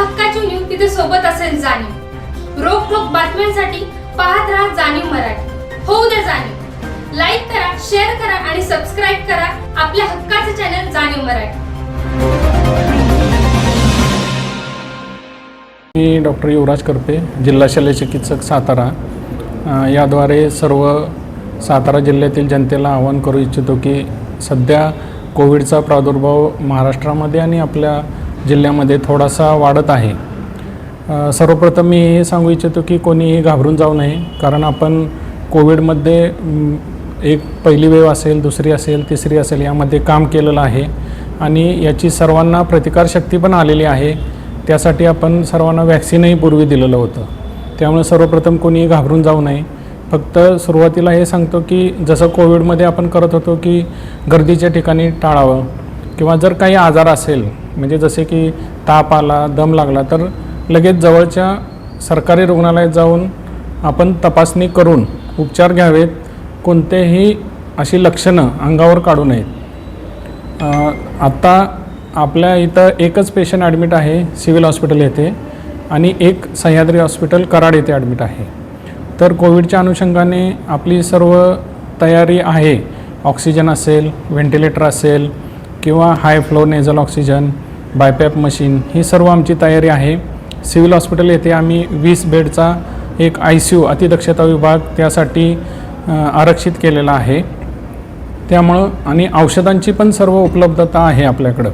हक्काची न्यूज तिथे सोबत असेल जाणीव. रोखोक बातम्यांसाठी पाहत राहा जाणीव मराठी. होऊ द्या जाणीव. लाईक करा शेअर करा आणि सबस्क्राईब करा आपल्या हक्काचे चॅनल जाणीव मराठी. मी डॉक्टर युवराज करपे जिल्हा शल्य चिकित्सक सातारा. याद्वारे सर्व सातारा जिल्ह्यातील जनतेला आवाहन करू इच्छितो की सध्या कोविडचा प्रादुर्भाव महाराष्ट्रामध्ये आणि आपल्या जिल्ह्यामध्ये थोडासा वाढत आहे. सर्वप्रथम मी हे सांगू इच्छितो की कोणीही घाबरून जाऊ नये. कारण आपण कोविडमध्ये एक पहिली वेव असेल दुसरी असेल तिसरी असेल यामध्ये काम केलेलं आहे. आणि याची सर्वांना प्रतिकारशक्ती पण आलेली आहे. त्यासाठी आपण सर्वांना वॅक्सिनही पूर्वी दिलेलं होतं. त्यामुळे सर्वप्रथम कोणीही घाबरून जाऊ नये. फक्त सुरुवातीला हे सांगतो की जसं कोविडमध्ये आपण करत होतो की गर्दीच्या ठिकाणी टाळावं. किंवा जर काही आजार असेल म्हणजे जसे की ताप आला दम लागला तर लगेच जवळच्या सरकारी रुग्णालयात जाऊन आपण तपासणी करून उपचार घ्यावेत. कोणतेही अशी लक्षणं अंगावर काढू नयेत. आत्ता आपल्या इथं एकच पेशंट ॲडमिट आहे सिव्हिल हॉस्पिटल येथे आणि एक सह्याद्री हॉस्पिटल कराड येथे ॲडमिट आहे. तर कोविडच्या अनुषंगाने आपली सर्व तयारी आहे. ऑक्सिजन असेल व्हेंटिलेटर असेल किंवा high flow nasal oxygen BiPAP machine ही सर्व आमची तयारी आहे. सिव्हिल हॉस्पिटल येथे आम्ही वीस बेडचा एक आय सी यू अतिदक्षता विभाग त्यासाठी आरक्षित केलेला आहे. त्यामुळं आणि औषधांची पण सर्व उपलब्धता आहे आपल्याकडं.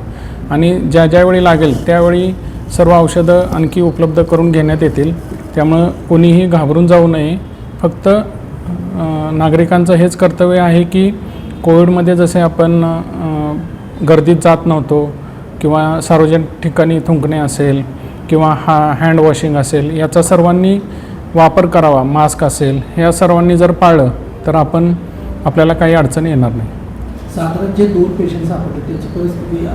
आणि ज्या ज्यावेळी लागेल त्यावेळी सर्व औषधं आणखी उपलब्ध करून घेण्यात येतील. त्यामुळं कोणीही घाबरून जाऊ नये. फक्त नागरिकांचं हेच कर्तव्य आहे की कोविडमध्ये जसे आपण गर्दीत जात नव्हतो किंवा सार्वजनिक ठिकाणी थुंकणे असेल किंवा हा हँड वॉशिंग असेल याचा सर्वांनी वापर करावा. मास्क असेल ह्या सर्वांनी जर पाळलं तर आपण आपल्याला काही अडचण येणार नाही. साताऱ्यात जे दोन पेशंट सापडले त्याची परिस्थिती?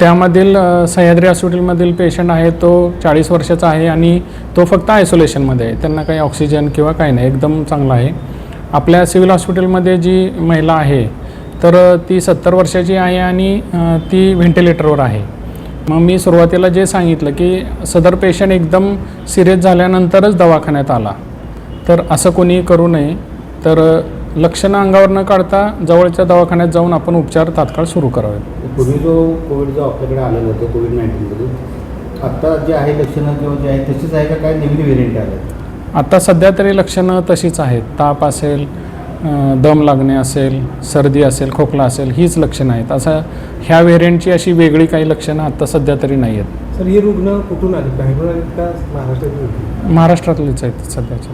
त्यामधील सह्याद्री हॉस्पिटलमधील पेशंट आहे तो चाळीस वर्षाचा आहे आणि तो फक्त आयसोलेशनमध्ये आहे. त्यांना काही ऑक्सिजन किंवा काही नाही एकदम चांगला आहे. आपल्या सिव्हिल हॉस्पिटलमध्ये जी महिला आहे तर ती सत्तर वर्षाची आहे आणि ती व्हेंटिलेटरवर आहे. मग मी सुरुवातीला जे सांगितलं की सदर पेशंट एकदम सिरियस झाल्यानंतरच दवाखान्यात आला. तर असं कोणी करू नये. तर लक्षणं अंगावर न काढता जवळच्या दवाखान्यात जाऊन आपण उपचार तात्काळ सुरू करावेत पूर्वी जो कोविड जो आपल्याकडे आलेलं होतं कोविड नाईन्टीनमधून आत्ता जे आहे लक्षणं किंवा जे आहे तशीच आहे का काय? नवीन व्हेरियंट आलं आता सध्या तरी लक्षणं तशीच आहेत. ताप असेल दम लागणे असेल सर्दी असेल खोकला असेल हीच लक्षणं आहेत. असं ह्या व्हेरियंटची अशी वेगळी काही लक्षणं आता सध्या तरी नाही आहेत. सर हे रुग्ण कुठून आले? का महाराष्ट्रातील महाराष्ट्रातलीच आहेत सध्याच्या